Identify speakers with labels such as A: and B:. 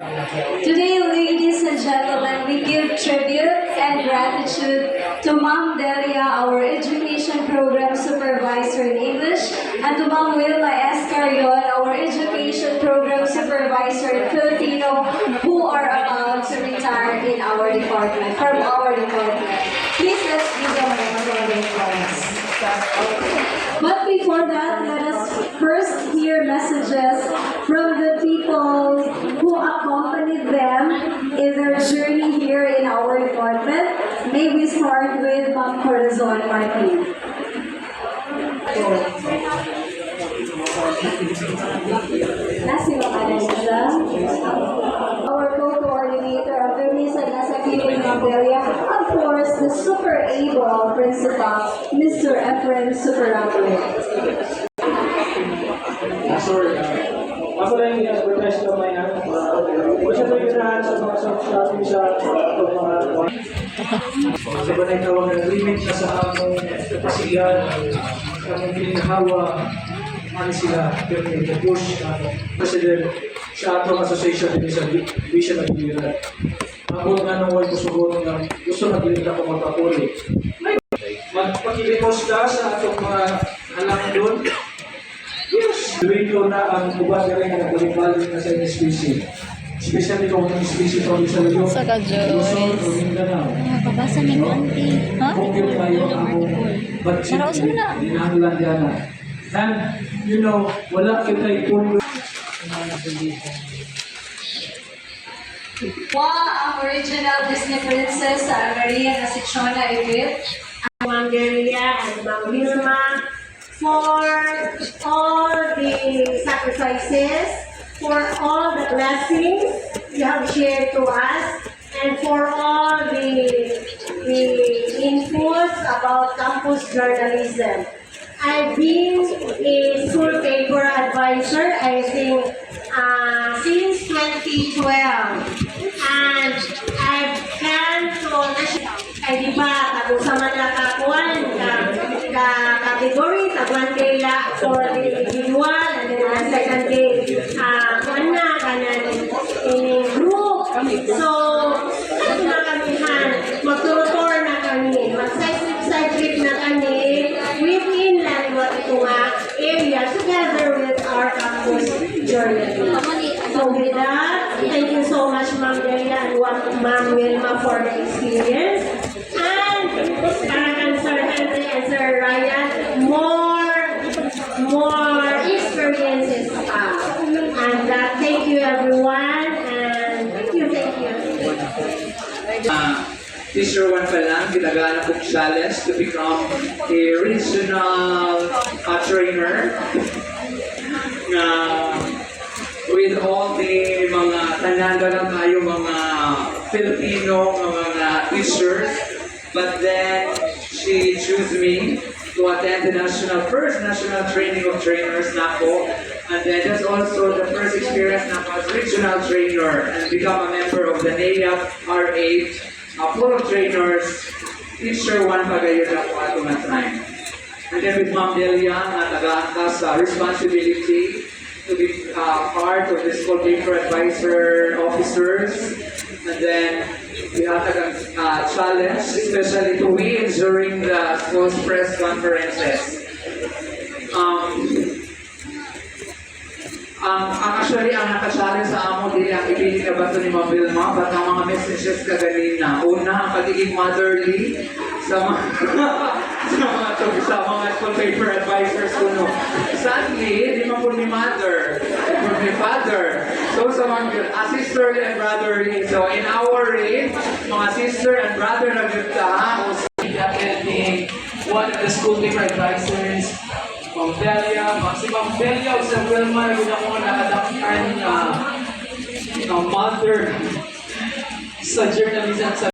A: Today, ladies and gentlemen, we give tribute and gratitude to Ma'am Delia, our education program supervisor in English, and to Ma'am Wilma Escarion, our education program supervisor in Filipino, who are about to retire in our department, from our department. Please let's give them a round of applause. But before that, let us first hear messages from the people who accompanied them in their journey here in our department. May we start with Ma'am Corazon Martin. Our co-coordinator of the Misa of course, the super able principal, Mr. Efren Superample.
B: Ah, sorry. Ako lang yung advertise ko may ano. Kung siya may ganahan sa mga shopping sa mga sa banay tawag ng agreement na sa among kapasigan, sa among ginhawa, ano sila, push, ano, president sa atong association din sa Vision of Liberal. Ako nga nung gusto ko nga gusto na din ako magpapuli. Magpakilimos ka sa atong mga alam doon, Yes! Duwito na ang uban na rin ang balik-balik na sa NSPC. Especially kung ang NSPC ito sa Luzon.
C: Sa.
B: Luzon o Mindanao.
C: Nakabasa ni mo, auntie. Ha?
B: Kung yun tayo ang budget
C: Naraos mo na.
B: Inanglan yan na. And, you know, wala kita ipon
A: Wow, ang original Disney princess, Maria na si Chona Ibit.
D: Ma'am Delia and Ma'am Wilma for all the sacrifices, for all the blessings you have shared to us, and for all the, the inputs about campus journalism. I've been a school paper advisor, I think, uh, since 2012. And I've gone to national, ay di ba, kung sa man nakakuan, ka, ka category, taguan kaya for the individual, and then the second day, uh, kuan na, kanan, in group. So, ano na kamihan, magturotor na kami, mag-side trip na kami, within Lanwa Tunga area, together with our campus journalism. So with that, thank you so much, Ma'am Delia and Ma'am Wilma for the experience. And para kan Sir Henry and Sir Ryan, more, more experiences pa. And uh, thank you everyone, and thank you, thank you.
E: Teacher Juan pa lang, ginagawa kong challenge to become a regional uh, trainer na with all the mga tananda lang tayo mga Filipino, mga teachers. But then, she chose me to attend the national, first national training of trainers na ako. And then that's also the first experience na ako as regional trainer and become a member of the NAIAP R8 uh, full of trainers. Teacher one pagayon na ako ato nga time. And then with Ma'am Delia, na tagaan sa responsibility to be uh, part of the school paper advisor officers. And then we have a uh, challenge, especially to win during the school's press conferences. Ang ang actually ang naka-challenge sa amo dili ang ipili ka ba to ni Ma'am Vilma but ang mga messages ka ganina una ang pagiging motherly sa mga sa mga to, sa mga school paper advisors kuno sadly di man po ni mother po ni father. So sa mga a sister and brotherly so in our age mga sister and brother na gyud ta o attending one of the school paper advisors Ma'am Delia, si Ma'am Delia o si Wilma na nakadaktan na na mother sa journalism sa